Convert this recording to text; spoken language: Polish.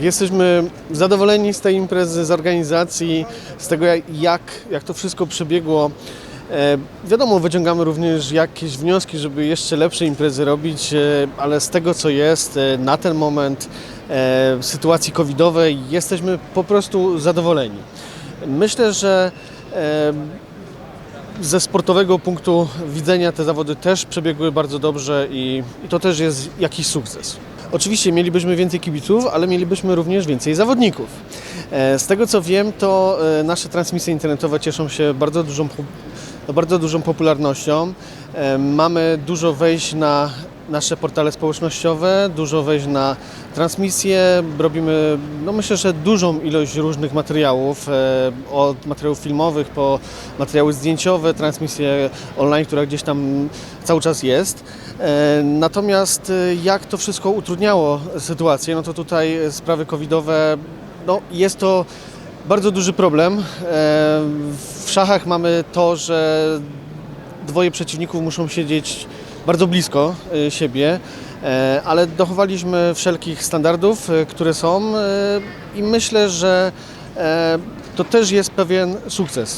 Jesteśmy zadowoleni z tej imprezy, z organizacji, z tego jak, jak to wszystko przebiegło. E, wiadomo, wyciągamy również jakieś wnioski, żeby jeszcze lepsze imprezy robić, e, ale z tego co jest e, na ten moment e, sytuacji covidowej jesteśmy po prostu zadowoleni. Myślę, że e, ze sportowego punktu widzenia te zawody też przebiegły bardzo dobrze i, i to też jest jakiś sukces. Oczywiście mielibyśmy więcej kibiców, ale mielibyśmy również więcej zawodników. E, Z tego co wiem, to e, nasze transmisje internetowe cieszą się bardzo dużą, bardzo dużą popularnością. E, Mamy dużo wejść na nasze portale społecznościowe, dużo wejść na transmisje. Robimy, no myślę, że dużą ilość różnych materiałów, e, od materiałów filmowych po materiały zdjęciowe, transmisje online, która gdzieś tam cały czas jest. E, Natomiast e, jak to wszystko utrudniało sytuację, no to tutaj sprawy covidowe, no jest to bardzo duży problem. W szachach mamy to, że dwoje przeciwników muszą siedzieć bardzo blisko e, siebie, e, ale dochowaliśmy wszelkich standardów, e, które są e, i myślę, że e, to też jest pewien sukces.